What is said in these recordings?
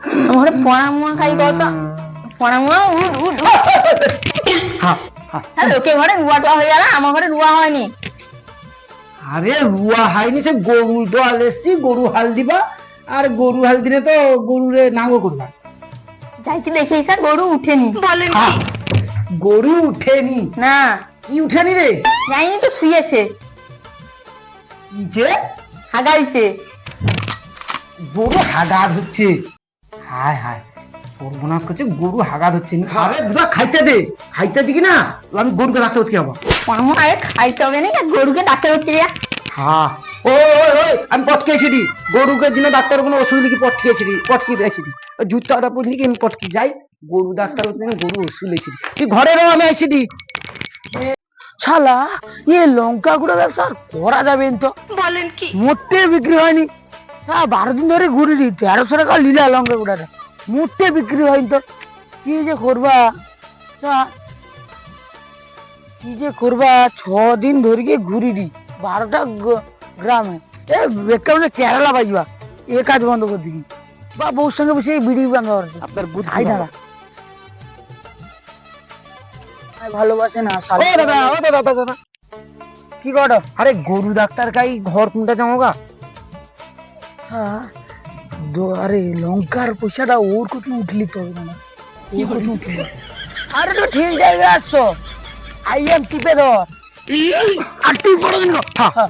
আমার ঘরে পড়া মুয়া খাই কত পড়া মুয়া উঠ উঠ উঠ। হ্যাঁ লোকে ঘরে রুয়া টুয়া হয়ে গেল আমার ঘরে রুয়া হয়নি আরে রুয়া হয়নি সে গরু তো হাল এসছি গরু হাল দিবা আর গরু হাল দিলে তো গরুরে নাঙ্গ করবা যাই কি দেখে স্যার গরু উঠেনি গরু উঠেনি না কি উঠেনি রে যাইনি তো শুয়েছে কি যে হাগাইছে গরু হাগাদ হচ্ছে হায় হায় সর্বনাশ করছে গরু হাগাদ হচ্ছে আরে দুটা খাইতে দে খাইতে দিকি না আমি গরুকে রাখতে হচ্ছে হব পড়া মুয়া আগে খাইতে হবে না গরুকে ডাক্তার হচ্ছে রে হ্যাঁ ও ওই আমি পটকে এসেছি গরুকে দিনে ডাক্তার কোনো ওষুধ লিখি পটকে এসেছি পটকে এসেছি জুতাটা পড়লি কি? আমি পটকে যাই গরু ডাক্তার না, গরু ওষুধ এসেছি তুই ঘরে রো আমি এসেছি শালা এ লঙ্কা গুঁড়ো ব্যবসা করা যাবে তো। বলেন কি? মোটে বিক্রি হয়নি। হ্যাঁ বারো দিন ধরে ঘুরে দিই তেরোশো টাকা লীলা লঙ্কা গুঁড়াটা। মোটে বিক্রি হয়নি তো। কি যে করবা? কি যে করবা? ছ দিন ধরে গিয়ে ঘুরি দি বারোটা গ্রামে। এ বেকার কেরালা বাজবা এ কাজ বন্ধ করে দিবি। বা বউর সঙ্গে বসে বিড়ি বান্ধা আপনার বুঝাই দাঁড়া ভালোবাসে না দাদা দাদা দাদা দাদা। কি কর? আরে গরু ডাক্তার কাই ঘর কোনটা দো- আরে লঙ্কার পয়সাটা ওর কত উঠলি তো না ওর কত উঠলি? আরে তো ঠিক জায়গায় আসছো আই এম টিপে ধর। আর তুই বড় দিন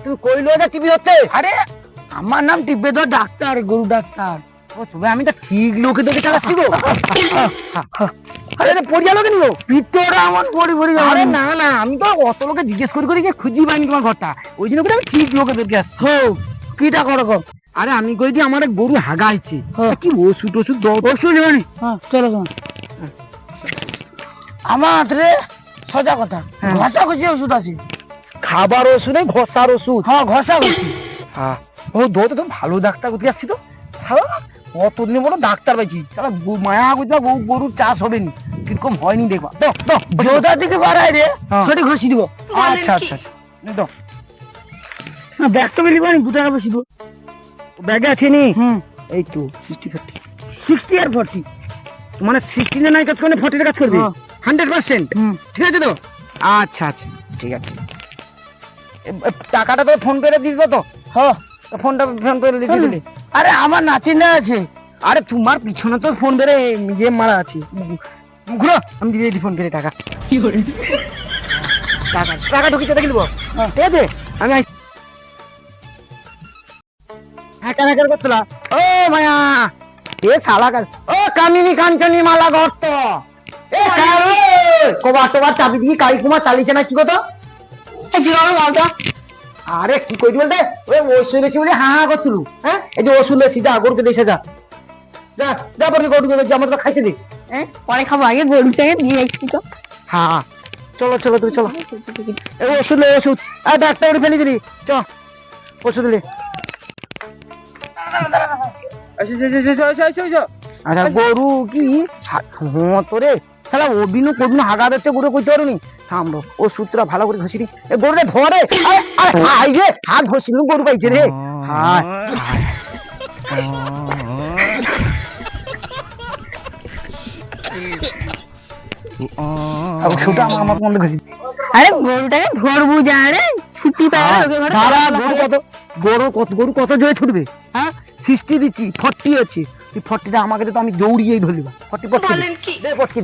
তুই কইলো যে টিপি হচ্ছে আরে আমার নাম টিপে ধর ডাক্তার গরু ডাক্তার। ও তবে আমি তো ঠিক লোকে দেখে চালাচ্ছি গো। আরে এটা পড়িয়া লোকে নিব? ভিতরে আমার পড়ি পড়ি আরে না না আমি তো অত লোকে জিজ্ঞেস করে করে গিয়ে খুঁজি পাইনি তোমার ঘরটা। ওই জন্য করে আমি ঠিক লোকেদেরকে আসছি। হো কিটা করো আরে আমি কই দি আমার এক গরু হাগাইছে কি ওষুধ ওষুধ দাও ওষুধ নেবানি হ্যাঁ চলো তোমার। আমার রে সোজা কথা। ঘষা ঘষি ওষুধ আছে। খাবার ওষুধ এই ঘষার ওষুধ। হ্যাঁ ঘষা ঘষি। হ্যাঁ। ও দো তো ভালো ডাক্তার কোথায় আসছি তো? সারা কতদিন বড় ডাক্তার পাইছি। সারা মায়া বুঝবা গরু গরুর চাষ হবে নি কীরকম হয়নি দেখবা। তো তো জোদা থেকে বাড়াই রে সেটি ঘষি দিব। আচ্ছা আচ্ছা আচ্ছা। তো ব্যাগ তো দু টাকা বেশি দিব। ব্যাগে আছে নি? এই তো সিক্সটি ফোরটি সিক্সটি আর ফোরটি মানে সিক্সটি নাই কাজ করলে ফোরটির কাজ করবে? হান্ড্রেড পার্সেন্ট ঠিক আছে তো? আচ্ছা আচ্ছা। ঠিক আছে। টাকাটা তো ফোন পে দিয়ে দিবো তো। হ্যাঁ ফোনটা ফোন পে দিয়ে দিলি আরে আমার নাচিনা আছে। আরে তোমার পিছনে তো ফোন পেরে ইয়ে মারা আছে। ঘুরো আমি দিয়ে দিই ফোন পেরে টাকা। টাকা টাকা ঢুকিতে দেখে নিবো। ঠিক আছে? আমি আইস- হ্যাঁ কেন কেন করছিলা। ও মায়া এ শালা কাল ও কামিনী কাঞ্চনী মালা গর্ত। এ কারে কবা টোবা চাবি দিয়ে কাই কুমা চালিছে না কি এ, কি বলতো আরে কি কইলি বলতে? ওই ওষুধ এসে বলে হ্যাঁ হ্যাঁ করছিল হ্যাঁ? এই যে ওষুধ এসে যা গরুকে যা। যা যা গরুকে আমাদের খাইতে দে। হ্যাঁ পরে খাব আগে দিয়ে তো। হ্যাঁ। চলো চলো তুমি চলো। ওষুধ ওষুধ। আর ডাক্তার ফেলে দিলি। চ ওষুধ লে আচ্ছা গরু কি? হ্যাঁ তোরে শালা অবিনু কবিনু হাগা দিচ্ছে গরু কইতে পারুনি। থামবো ও সূত্রা ভালো করে ঘষি দি এ গরুরে ধরে আরে হাই রে। হাত ঘষিলু গরু পাইছে রে। হায় আর আমার আমার মনে ঘষি। আরে গরুটাকে ধরবো যা রে ছুটি পায় ঘরে গরু কত গরু কত গরু কত জোরে ছুটবে? হ্যাঁ? সৃষ্টি দিচ্ছি ফর্টি আছে। তুই ফর্টিটা আমাকে তো আমি দৌড়িয়েই ধরলিবা ফর্টি পটকি দে। কি?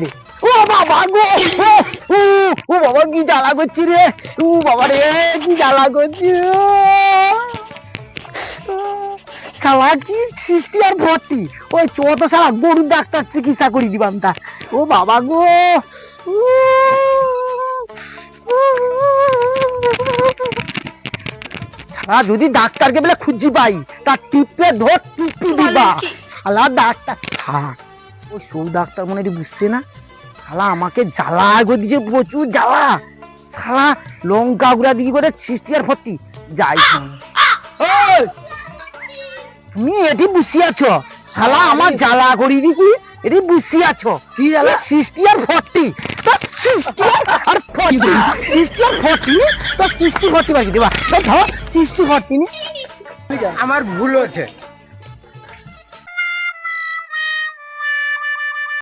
দে ও বাবা গো! ও, ও, ও বাবা কি জ্বালা করছি রে? ও বাবা রে কি জ্বালা করছি শালা কি সৃষ্টি আর ভর্তি ওই চত শালা গরুর ডাক্তার চিকিৎসা করে দিবাম তা। ও বাবা গো! উ, শালা যদি ডাক্তারকে বলে খুঁজি পাই তার টিপে ধর টিপি দিবা। শালা ডাক্তার থাক। ওই সৌ ডাক্তার মনে বুঝছে না? শালা আমাকে জ্বালা করে দিয়েছে প্রচুর জ্বালা। শালা লঙ্কা গুড়া দিকে করে সৃষ্টি আর ফর্তি যাই তুমি এটি বুঝি আছো? শালা আমার জ্বালা করি দিছি এটি বুঝি আছো? কি জ্বালা? সৃষ্টি আর ফর্টি তো সৃষ্টি আর ফর্টি সৃষ্টি আর ফর্টি তো সৃষ্টি ফর্টি বাকি দেবা। ধর। সৃষ্টি ফর্টি নি আমার ভুল হচ্ছে